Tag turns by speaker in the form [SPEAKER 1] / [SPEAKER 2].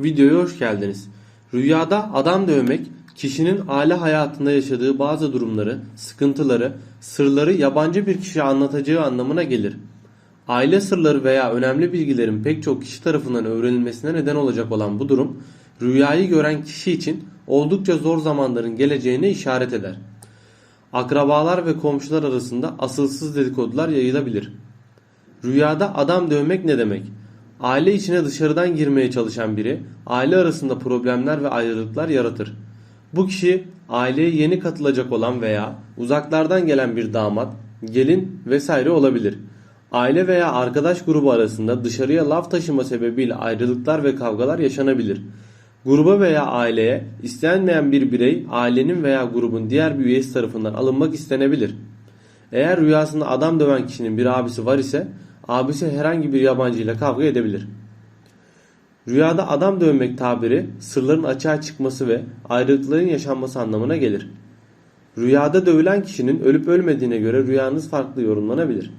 [SPEAKER 1] Videoya hoş geldiniz. Rüyada adam dövmek, kişinin aile hayatında yaşadığı bazı durumları, sıkıntıları, sırları yabancı bir kişiye anlatacağı anlamına gelir. Aile sırları veya önemli bilgilerin pek çok kişi tarafından öğrenilmesine neden olacak olan bu durum, rüyayı gören kişi için oldukça zor zamanların geleceğine işaret eder. Akrabalar ve komşular arasında asılsız dedikodular yayılabilir. Rüyada adam dövmek ne demek? Aile içine dışarıdan girmeye çalışan biri aile arasında problemler ve ayrılıklar yaratır. Bu kişi aileye yeni katılacak olan veya uzaklardan gelen bir damat, gelin vesaire olabilir. Aile veya arkadaş grubu arasında dışarıya laf taşıma sebebiyle ayrılıklar ve kavgalar yaşanabilir. Gruba veya aileye istenmeyen bir birey ailenin veya grubun diğer bir üyesi tarafından alınmak istenebilir. Eğer rüyasında adam döven kişinin bir abisi var ise abisi herhangi bir yabancı ile kavga edebilir. Rüyada adam dövmek tabiri sırların açığa çıkması ve ayrılıkların yaşanması anlamına gelir. Rüyada dövülen kişinin ölüp ölmediğine göre rüyanız farklı yorumlanabilir.